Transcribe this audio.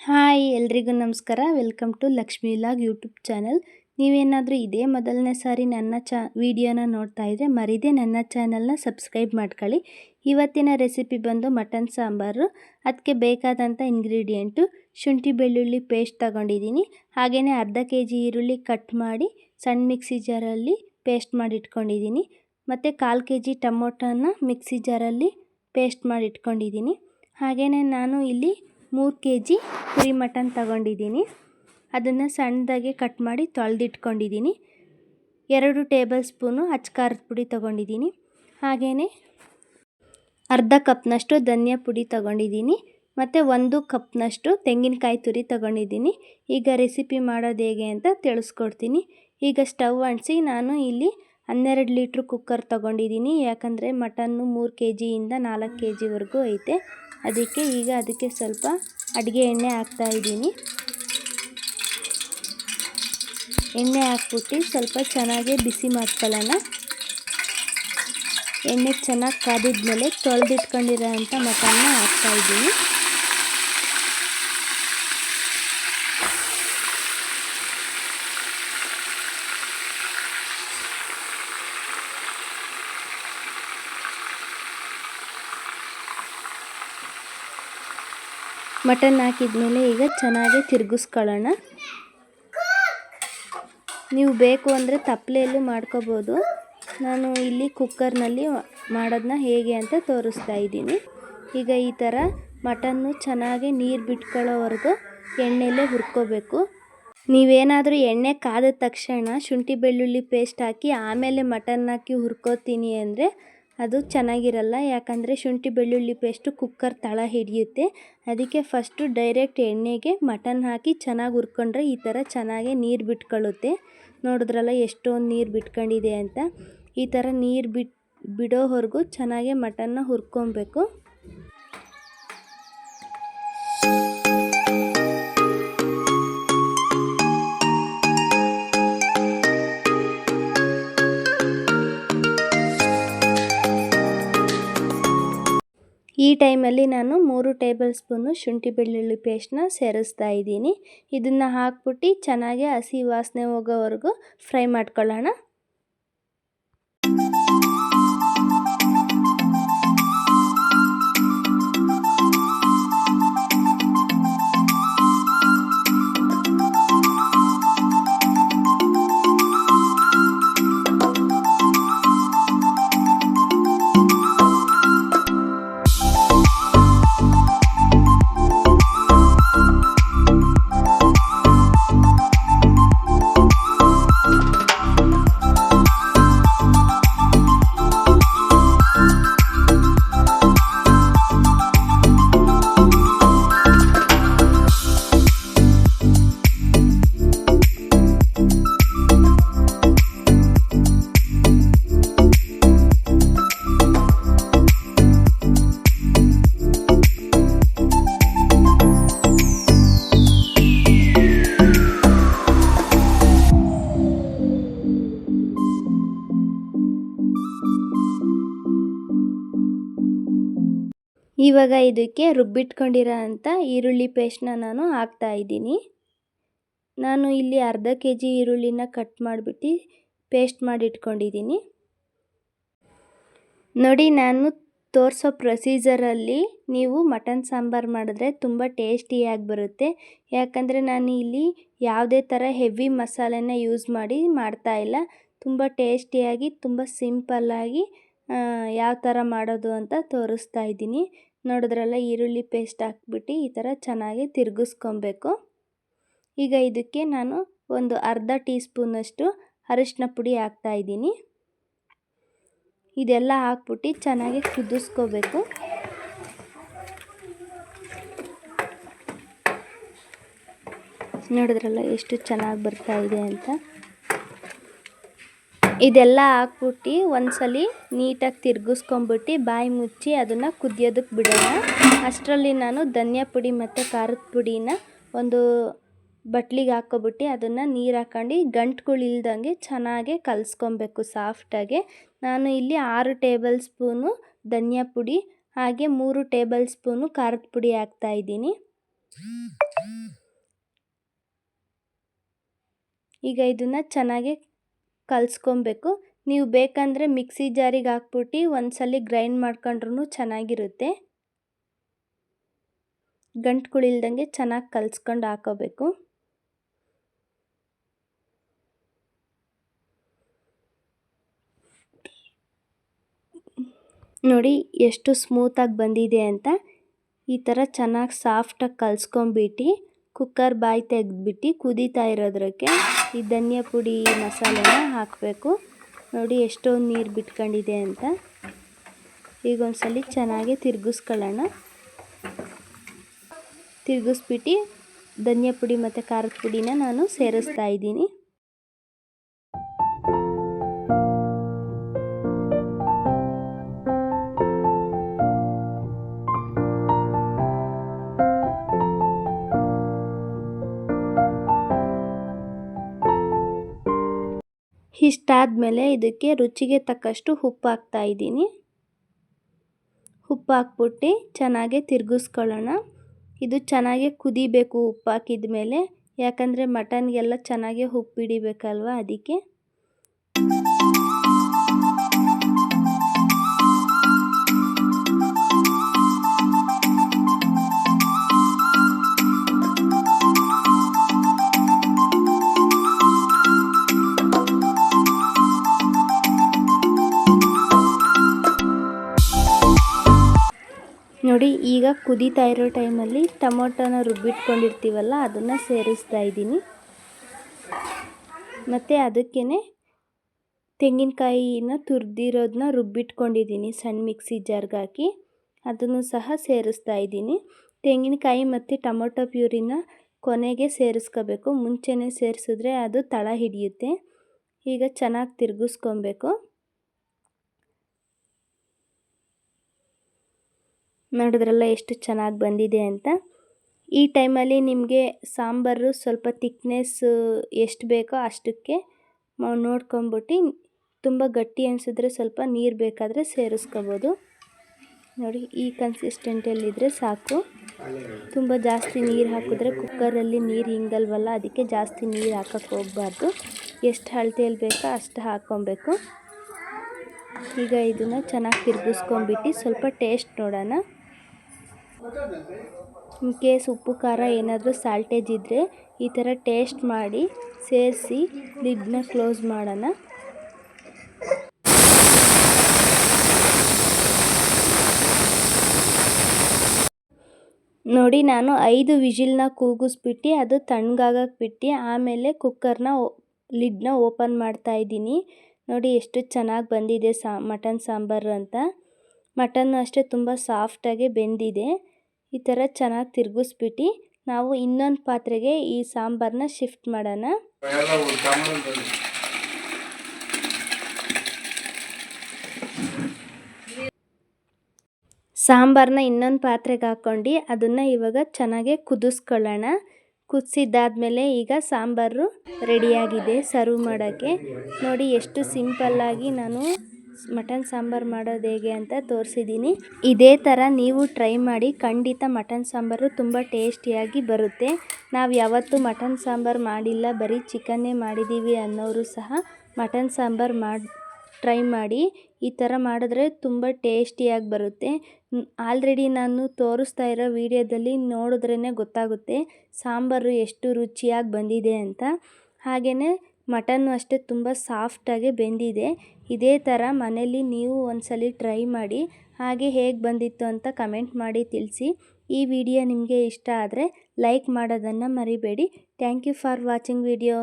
Hi ಎಲ್ರಿಗೂ ನಮಸ್ಕಾರ. Welcome to Lakshmi log YouTube channel ನೀವೇನಾದರೂ ಇದೇ ಮೊದಲನೇ ಸಾರಿ ನನ್ನ ಚಾ, ವಿಡಿಯೋನ ನೋಡ್ತಾ ಇದ್ದರೆ ಮರಿದೇ ನನ್ನ ಚಾನಲ್ನ ಸಬ್ಸ್ಕ್ರೈಬ್ ಮಾಡ್ಕೊಳ್ಳಿ. ಇವತ್ತಿನ ರೆಸಿಪಿ ಬಂದು ಮಟನ್ ಸಾಂಬಾರು. ಅದಕ್ಕೆ ಬೇಕಾದಂಥ ಇಂಗ್ರೀಡಿಯೆಂಟು ಶುಂಠಿ ಬೆಳ್ಳುಳ್ಳಿ ಪೇಸ್ಟ್ ತಗೊಂಡಿದ್ದೀನಿ. ಹಾಗೆಯೇ ಅರ್ಧ ಕೆ ಜಿ ಈರುಳ್ಳಿ ಕಟ್ ಮಾಡಿ ಸಣ್ಣ ಮಿಕ್ಸಿ ಜಾರಲ್ಲಿ ಪೇಸ್ಟ್ ಮಾಡಿ ಇಟ್ಕೊಂಡಿದ್ದೀನಿ ಮತ್ತು ಕಾಲು ಕೆ ಜಿ ಟೊಮೊಟೊನ ಮಿಕ್ಸಿ ಜಾರಲ್ಲಿ ಪೇಸ್ಟ್ ಮಾಡಿ ಇಟ್ಕೊಂಡಿದ್ದೀನಿ ಹಾಗೆಯೇ ನಾನು ಇಲ್ಲಿ ಮೂರು ಕೆ ಜಿ ಕುರಿ ಮಟನ್ ತಗೊಂಡಿದ್ದೀನಿ. ಅದನ್ನು ಸಣ್ಣದಾಗೆ ಕಟ್ ಮಾಡಿ ತೊಳೆದಿಟ್ಕೊಂಡಿದ್ದೀನಿ. ಎರಡು ಟೇಬಲ್ ಸ್ಪೂನು ಅಚ್ಕಾರದ ಪುಡಿ ತೊಗೊಂಡಿದ್ದೀನಿ. ಹಾಗೆಯೇ ಅರ್ಧ ಕಪ್ನಷ್ಟು ಧನಿಯಾ ಪುಡಿ ತೊಗೊಂಡಿದ್ದೀನಿ. ಮತ್ತು ಒಂದು ಕಪ್ನಷ್ಟು ತೆಂಗಿನಕಾಯಿ ತುರಿ ತೊಗೊಂಡಿದ್ದೀನಿ. ಈಗ ರೆಸಿಪಿ ಮಾಡೋದು ಹೇಗೆ ಅಂತ ತಿಳಿಸ್ಕೊಡ್ತೀನಿ. ಈಗ ಸ್ಟವ್ ಅಂಟಿಸಿ ನಾನು ಇಲ್ಲಿ ಹನ್ನೆರಡು ಲೀಟ್ರ್ ಕುಕ್ಕರ್ ತೊಗೊಂಡಿದ್ದೀನಿ. ಯಾಕಂದರೆ ಮಟನ್ನು ಮೂರು ಕೆ ಜಿಯಿಂದ ನಾಲ್ಕು ಕೆ ಜಿವರೆಗೂ ಐತೆ. ಅದಕ್ಕೆ ಈಗ ಅದಕ್ಕೆ ಸ್ವಲ್ಪ ಅಡುಗೆ ಎಣ್ಣೆ ಹಾಕ್ತಾ ಇದ್ದೀನಿ. ಎಣ್ಣೆ ಹಾಕ್ಬಿಟ್ಟು ಸ್ವಲ್ಪ ಚೆನ್ನಾಗಿ ಬಿಸಿ ಮಾಡ್ಕೊಳ್ಳೋಣ. ಎಣ್ಣೆ ಚೆನ್ನಾಗಿ ಕಾದಿದ್ಮೇಲೆ ತೊಳೆದಿಟ್ಕೊಂಡಿರೋ ಅಂಥ ಮಟನ್ನ ಹಾಕ್ತಾಯಿದ್ದೀನಿ ಮಟನ್ ಹಾಕಿದ್ಮೇಲೆ ಈಗ ಚೆನ್ನಾಗಿ ತಿರುಗಿಸ್ಕೊಳ್ಳೋಣ. ನೀವು ಬೇಕು ಅಂದರೆ ತಪ್ಪಲೆಯಲ್ಲೂ ಮಾಡ್ಕೋಬೋದು. ನಾನು ಇಲ್ಲಿ ಕುಕ್ಕರ್ನಲ್ಲಿ ಮಾಡೋದನ್ನ ಹೇಗೆ ಅಂತ ತೋರಿಸ್ತಾ ಇದ್ದೀನಿ. ಈಗ ಈ ಥರ ಮಟನ್ನು ಚೆನ್ನಾಗಿ ನೀರು ಬಿಟ್ಕೊಳ್ಳೋವರೆಗೂ ಎಣ್ಣೆಯಲ್ಲೇ ಹುರ್ಕೋಬೇಕು. ನೀವೇನಾದರೂ ಎಣ್ಣೆ ಕಾದ ತಕ್ಷಣ ಶುಂಠಿ ಬೆಳ್ಳುಳ್ಳಿ ಪೇಸ್ಟ್ ಹಾಕಿ ಆಮೇಲೆ ಮಟನ್ ಹಾಕಿ ಹುರ್ಕೋತೀನಿ ಅಂದರೆ ಅದು ಚೆನ್ನಾಗಿರಲ್ಲ. ಯಾಕಂದರೆ ಶುಂಠಿ ಬೆಳ್ಳುಳ್ಳಿ ಪೇಸ್ಟು ಕುಕ್ಕರ್ ತಳ ಹಿಡಿಯುತ್ತೆ. ಅದಕ್ಕೆ ಫಸ್ಟು ಡೈರೆಕ್ಟ್ ಎಣ್ಣೆಗೆ ಮಟನ್ ಹಾಕಿ ಚೆನ್ನಾಗಿ ಹುರ್ಕೊಂಡ್ರೆ ಈ ಥರ ಚೆನ್ನಾಗೆ ನೀರು ಬಿಟ್ಕೊಳ್ಳುತ್ತೆ. ನೋಡಿದ್ರಲ್ಲ ಎಷ್ಟೊಂದು ನೀರು ಬಿಟ್ಕೊಂಡಿದೆ ಅಂತ. ಈ ಥರ ನೀರು ಬಿಟ್ಟು ಬಿಡೋವರೆಗೂ ಚೆನ್ನಾಗೆ ಮಟನ್ನ ಹುರ್ಕೊಬೇಕು. ಈ ಟೈಮಲ್ಲಿ ನಾನು ಮೂರು ಟೇಬಲ್ ಸ್ಪೂನು ಶುಂಠಿ ಬೆಳ್ಳುಳ್ಳಿ ಪೇಸ್ಟ್ನ ಸೇರಿಸ್ತಾ ಇದ್ದೀನಿ. ಇದನ್ನು ಹಾಕ್ಬಿಟ್ಟು ಚೆನ್ನಾಗಿ ಹಸಿ ವಾಸನೆ ಹೋಗೋವರೆಗೂ ಫ್ರೈ ಮಾಡ್ಕೊಳ್ಳೋಣ. ಇವಾಗ ಇದಕ್ಕೆ ರುಬ್ಬಿಟ್ಕೊಂಡಿರೋ ಅಂಥ ಈರುಳ್ಳಿ ಪೇಸ್ಟ್ನ ನಾನು ಹಾಕ್ತಾ ಇದ್ದೀನಿ. ನಾನು ಇಲ್ಲಿ ಅರ್ಧ ಕೆ ಜಿ ಈರುಳ್ಳಿನ ಕಟ್ ಮಾಡಿಬಿಟ್ಟು ಪೇಸ್ಟ್ ಮಾಡಿ ಇಟ್ಕೊಂಡಿದ್ದೀನಿ ನೋಡಿ, ನಾನು ತೋರಿಸೋ ಪ್ರೊಸೀಜರಲ್ಲಿ ನೀವು ಮಟನ್ ಸಾಂಬಾರು ಮಾಡಿದ್ರೆ ತುಂಬ ಟೇಸ್ಟಿಯಾಗಿ ಬರುತ್ತೆ. ಯಾಕಂದರೆ ನಾನು ಇಲ್ಲಿ ಯಾವುದೇ ಥರ ಹೆವಿ ಮಸಾಲೆನ ಯೂಸ್ ಮಾಡಿ ಮಾಡ್ತಾ ಇಲ್ಲ. ತುಂಬ ಟೇಸ್ಟಿಯಾಗಿ, ತುಂಬ ಸಿಂಪಲ್ಲಾಗಿ ಯಾವ ಥರ ಮಾಡೋದು ಅಂತ ತೋರಿಸ್ತಾ ಇದ್ದೀನಿ. ನೋಡಿದ್ರಲ್ಲ, ಈರುಳ್ಳಿ ಪೇಸ್ಟ್ ಹಾಕ್ಬಿಟ್ಟು ಈ ಥರ ಚೆನ್ನಾಗಿ ತಿರುಗಿಸ್ಕೊಬೇಕು. ಈಗ ಇದಕ್ಕೆ ನಾನು ಒಂದು ಅರ್ಧ ಟೀ ಸ್ಪೂನಷ್ಟು ಅರಿಶಿನ ಪುಡಿ ಹಾಕ್ತಾಯಿದ್ದೀನಿ ಇದೆಲ್ಲ ಹಾಕ್ಬಿಟ್ಟು ಚೆನ್ನಾಗಿ ಕುದಿಸ್ಕೋಬೇಕು. ನೋಡಿದ್ರಲ್ಲ ಎಷ್ಟು ಚೆನ್ನಾಗಿ ಬರ್ತಾ ಇದೆ ಅಂತ. ಇದೆಲ್ಲ ಹಾಕ್ಬಿಟ್ಟು ಒಂದ್ಸಲ ನೀಟಾಗಿ ತಿರ್ಗಿಸ್ಕೊಂಬಿಟ್ಟು ಬಾಯಿ ಮುಚ್ಚಿ ಅದನ್ನು ಕುದಿಯೋದಕ್ಕೆ ಬಿಡೋಣ. ಅಷ್ಟರಲ್ಲಿ ನಾನು ಧನಿಯಾ ಪುಡಿ ಮತ್ತು ಖಾರದ ಪುಡಿನ ಒಂದು ಬಟ್ಲಿಗೆ ಹಾಕ್ಕೊಬಿಟ್ಟು ಅದನ್ನು ನೀರು ಹಾಕೊಂಡು ಗಂಟುಗಳಿಲ್ದಂಗೆ ಚೆನ್ನಾಗೆ ಕಲಿಸ್ಕೊಬೇಕು ಸಾಫ್ಟಾಗೆ. ನಾನು ಇಲ್ಲಿ ಆರು ಟೇಬಲ್ ಸ್ಪೂನು ಧನಿಯಾ ಪುಡಿ, ಹಾಗೆ ಮೂರು ಟೇಬಲ್ ಸ್ಪೂನು ಖಾರದ ಪುಡಿ ಹಾಕ್ತಾಯಿದ್ದೀನಿ ಈಗ ಇದನ್ನು ಚೆನ್ನಾಗೆ ಕಲಿಸ್ಕೊಬೇಕು. ನೀವು ಬೇಕಂದರೆ ಮಿಕ್ಸಿ ಜಾರಿಗೆ ಹಾಕ್ಬಿಟ್ಟು ಒಂದ್ಸಲ ಗ್ರೈಂಡ್ ಮಾಡ್ಕೊಂಡ್ರೂ ಚೆನ್ನಾಗಿರುತ್ತೆ. ಗಂಟುಗಳಿಲ್ದಂಗೆ ಚೆನ್ನಾಗಿ ಕಲಿಸ್ಕೊಂಡು ಹಾಕೋಬೇಕು. ನೋಡಿ ಎಷ್ಟು ಸ್ಮೂತಾಗಿ ಬಂದಿದೆ ಅಂತ. ಈ ಥರ ಚೆನ್ನಾಗಿ ಸಾಫ್ಟಾಗಿ ಕಲಿಸ್ಕೊಂಬಿಟ್ಟು ಕುಕ್ಕರ್ ಬಾಯಿ ತೆಗೆದ್ಬಿಟ್ಟು ಕುದೀತಾ ಇರೋದ್ರಕ್ಕೆ ಈ ಧನಿಯಾ ಪುಡಿ ಮಸಾಲೆನ ಹಾಕಬೇಕು. ನೋಡಿ ಎಷ್ಟೊಂದು ನೀರು ಬಿಟ್ಕೊಂಡಿದೆ ಅಂತ. ಈಗ ಒಂದ್ಸಲ ಚೆನ್ನಾಗಿ ತಿರುಗಿಸ್ಕೊಳ್ಳೋಣ. ತಿರುಗಿಸ್ಬಿಟ್ಟು ಧನಿಯಾ ಪುಡಿ ಮತ್ತು ಖಾರದ ಪುಡಿನ ನಾನು ಸೇರಿಸ್ತಾ ಇದ್ದೀನಿ. ಇಷ್ಟಾದಮೇಲೆ ಇದಕ್ಕೆ ರುಚಿಗೆ ತಕ್ಕಷ್ಟು ಉಪ್ಪು ಹಾಕ್ತಾ ಇದ್ದೀನಿ. ಉಪ್ಪು ಹಾಕ್ಬಿಟ್ಟು ಚೆನ್ನಾಗಿ ತಿರುಗಿಸ್ಕೊಳ್ಳೋಣ. ಇದು ಚೆನ್ನಾಗಿ ಕುದಿಬೇಕು ಉಪ್ಪು ಹಾಕಿದ ಮೇಲೆ ಯಾಕಂದರೆ ಮಟನ್ಗೆಲ್ಲ ಚೆನ್ನಾಗಿ ಉಪ್ಪು ಹಿಡಿಬೇಕಲ್ವ ಅದಕ್ಕೆ. ನೋಡಿ, ಈಗ ಕುದೀತಾ ಇರೋ ಟೈಮಲ್ಲಿ ಟೊಮೊಟೊನ ರುಬ್ಬಿಟ್ಕೊಂಡಿರ್ತೀವಲ್ಲ, ಅದನ್ನು ಸೇರಿಸ್ತಾ ಇದ್ದೀನಿ. ಮತ್ತು ಅದಕ್ಕೇ ತೆಂಗಿನಕಾಯಿನ ತುರಿದಿರೋದನ್ನ ರುಬ್ಬಿಟ್ಕೊಂಡಿದ್ದೀನಿ, ಸಣ್ಣ ಮಿಕ್ಸಿ ಜಾರ್ಗೆ ಹಾಕಿ. ಅದನ್ನು ಸಹ ಸೇರಿಸ್ತಾ ಇದ್ದೀನಿ. ತೆಂಗಿನಕಾಯಿ ಮತ್ತು ಟೊಮೊಟೊ ಪ್ಯೂರಿನ ಕೊನೆಗೆ ಸೇರಿಸ್ಕೋಬೇಕು. ಮುಂಚೆನೇ ಸೇರಿಸಿದ್ರೆ ಅದು ತಳ ಹಿಡಿಯುತ್ತೆ. ಈಗ ಚೆನ್ನಾಗಿ ತಿರುಗಿಸ್ಕೊಬೇಕು. ನೋಡಿದ್ರಲ್ಲ ಎಷ್ಟು ಚೆನ್ನಾಗಿ ಬಂದಿದೆ ಅಂತ. ಈ ಟೈಮಲ್ಲಿ ನಿಮಗೆ ಸಾಂಬಾರು ಸ್ವಲ್ಪ ತಿಕ್ನೆಸ್ ಎಷ್ಟು ಬೇಕೋ ಅಷ್ಟಕ್ಕೆ ನೋಡ್ಕೊಂಬಿಟ್ಟು ತುಂಬ ಗಟ್ಟಿ ಅನಿಸಿದ್ರೆ ಸ್ವಲ್ಪ ನೀರು ಬೇಕಾದರೆ ಸೇರಿಸ್ಕೋಬೋದು. ನೋಡಿ, ಈ ಕನ್ಸಿಸ್ಟೆಂಟಲ್ಲಿದ್ದರೆ ಸಾಕು. ತುಂಬ ಜಾಸ್ತಿ ನೀರು ಹಾಕಿದ್ರೆ ಕುಕ್ಕರಲ್ಲಿ ನೀರು ಹಿಂಗಲ್ವಲ್ಲ, ಅದಕ್ಕೆ ಜಾಸ್ತಿ ನೀರು ಹಾಕೋಕ್ಕೆ ಹೋಗಬಾರ್ದು. ಎಷ್ಟು ಅಳತೆಯಲ್ಲಿ ಬೇಕೋ ಅಷ್ಟು ಹಾಕ್ಕೊಬೇಕು. ಈಗ ಇದನ್ನು ಚೆನ್ನಾಗಿ ತಿರುಗಿಸ್ಕೊಂಬಿಟ್ಟು ಸ್ವಲ್ಪ ಟೇಸ್ಟ್ ನೋಡೋಣ. ಇನ್ ಕೇಸ್ ಉಪ್ಪು, ಖಾರ ಏನಾದರೂ ಸಾಲ್ಟೇಜ್ ಇದ್ದರೆ ಈ ಥರ ಟೇಸ್ಟ್ ಮಾಡಿ ಸೇರಿಸಿ ಲಿಡ್ನ ಕ್ಲೋಸ್ ಮಾಡೋಣ. ನೋಡಿ ನಾನು ಐದು ವಿಜಿಲ್ನ ಕೂಗಿಸ್ಬಿಟ್ಟು ಅದು ತಣ್ಣಗಾಗಕ್ಕೆ ಬಿಟ್ಟು ಆಮೇಲೆ ಕುಕ್ಕರ್ನ ಲಿಡ್ನ ಓಪನ್ ಮಾಡ್ತಾ ಇದ್ದೀನಿ. ನೋಡಿ ಎಷ್ಟು ಚೆನ್ನಾಗಿ ಬಂದಿದೆ ಸಾ, ಮಟನ್ ಸಾಂಬಾರು ಅಂತ. ಮಟನ್ ಅಷ್ಟೇ ತುಂಬ ಸಾಫ್ಟಾಗೆ ಬೆಂದಿದೆ. ಈ ಥರ ಚೆನ್ನಾಗಿ ತಿರುಗಿಸ್ಬಿಟ್ಟು ನಾವು ಇನ್ನೊಂದು ಪಾತ್ರೆಗೆ ಈ ಸಾಂಬಾರನ್ನ ಶಿಫ್ಟ್ ಮಾಡೋಣ. ಸಾಂಬಾರನ್ನ ಇನ್ನೊಂದು ಪಾತ್ರೆಗೆ ಹಾಕ್ಕೊಂಡು ಅದನ್ನು ಇವಾಗ ಚೆನ್ನಾಗಿ ಕುದಿಸ್ಕೊಳ್ಳೋಣ. ಕುದಿಸಿದ್ದಾದಮೇಲೆ ಈಗ ಸಾಂಬಾರು ರೆಡಿಯಾಗಿದೆ ಸರ್ವ್ ಮಾಡೋಕ್ಕೆ. ನೋಡಿ ಎಷ್ಟು ಸಿಂಪಲ್ಲಾಗಿ ನಾನು ಮಟನ್ ಸಾಂಬಾರು ಮಾಡೋದು ಹೇಗೆ ಅಂತ ತೋರಿಸಿದ್ದೀನಿ. ಇದೇ ಥರ ನೀವು ಟ್ರೈ ಮಾಡಿ, ಖಂಡಿತ ಮಟನ್ ಸಾಂಬಾರು ತುಂಬ ಟೇಸ್ಟಿಯಾಗಿ ಬರುತ್ತೆ. ನಾವು ಯಾವತ್ತೂ ಮಟನ್ ಸಾಂಬಾರು ಮಾಡಿಲ್ಲ, ಬರೀ ಚಿಕನ್ನೇ ಮಾಡಿದ್ದೀವಿ ಅನ್ನೋರು ಸಹ ಮಟನ್ ಸಾಂಬಾರು ಮಾಡಿ, ಟ್ರೈ ಮಾಡಿ, ಈ ಥರ ಮಾಡಿದ್ರೆ ತುಂಬ ಟೇಸ್ಟಿಯಾಗಿ ಬರುತ್ತೆ. ಆಲ್ರೆಡಿ ನಾನು ತೋರಿಸ್ತಾ ಇರೋ ವಿಡಿಯೋದಲ್ಲಿ ನೋಡಿದ್ರೇ ಗೊತ್ತಾಗುತ್ತೆ ಸಾಂಬಾರು ಎಷ್ಟು ರುಚಿಯಾಗಿ ಬಂದಿದೆ ಅಂತ. ಹಾಗೆಯೇ ಮಟನ್ನು ಅಷ್ಟೇ ತುಂಬ ಸಾಫ್ಟಾಗಿ ಬೆಂದಿದೆ. ಇದೇ ಥರ ಮನೇಲಿ ನೀವು ಒಂದ್ಸಲ ಟ್ರೈ ಮಾಡಿ, ಹಾಗೆ ಹೇಗೆ ಬಂದಿತ್ತು ಅಂತ ಕಮೆಂಟ್ ಮಾಡಿ ತಿಳಿಸಿ. ಈ ವಿಡಿಯೋ ನಿಮಗೆ ಇಷ್ಟ ಆದರೆ ಲೈಕ್ ಮಾಡೋದನ್ನು ಮರಿಬೇಡಿ. Thank you for watching video.